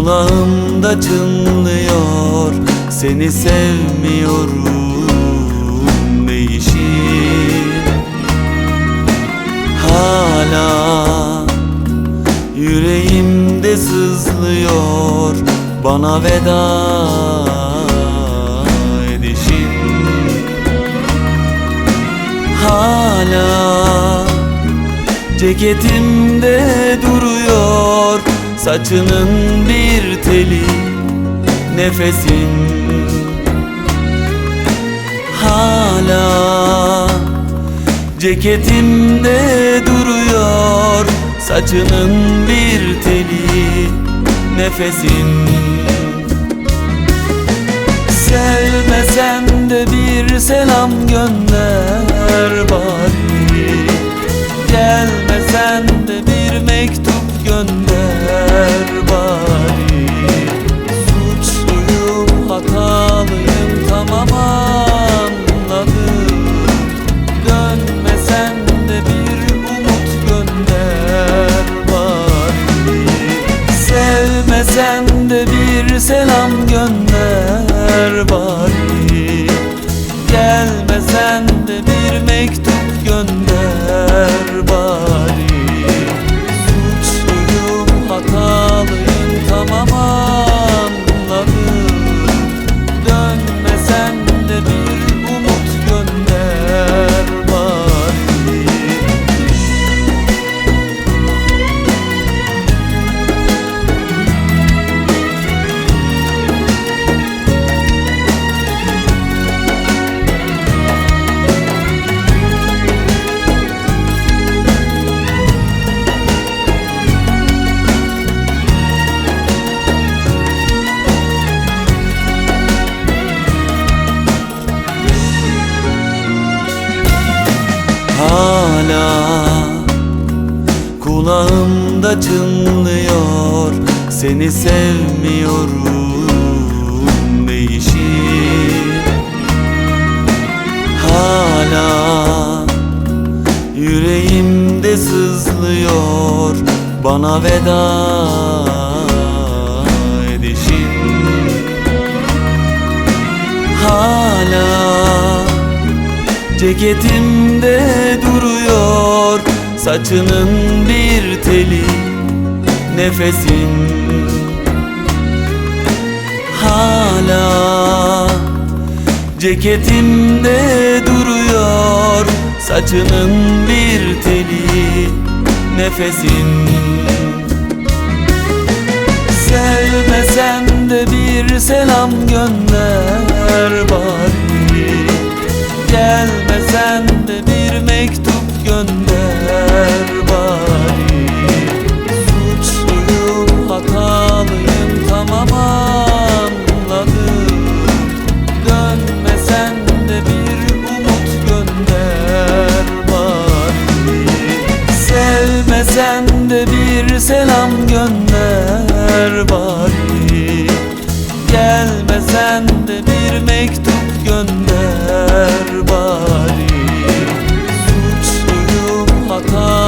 Kulağımda çınlıyor Seni sevmiyorum değişir Hala yüreğimde sızlıyor Bana veda edişin Hala Ceketimde duruyor Saçının bir teli Nefesin Hala Ceketimde duruyor. Saçının bir teli Nefesin Sevmesen de bir selam gönder. bari Gelmesen de bir mektup kulağımda çınlıyor Seni sevmiyorum değişir Hala yüreğimde sızlıyor Bana veda edişin. Hala Ceketimde duruyor Saçının bir Nefesin. Hala Ceketimde duruyor Saçının bir teli Nefesin. Sevmesen de bir selam gönder bari sen de bir mektup gönder bari. Suçluyum hata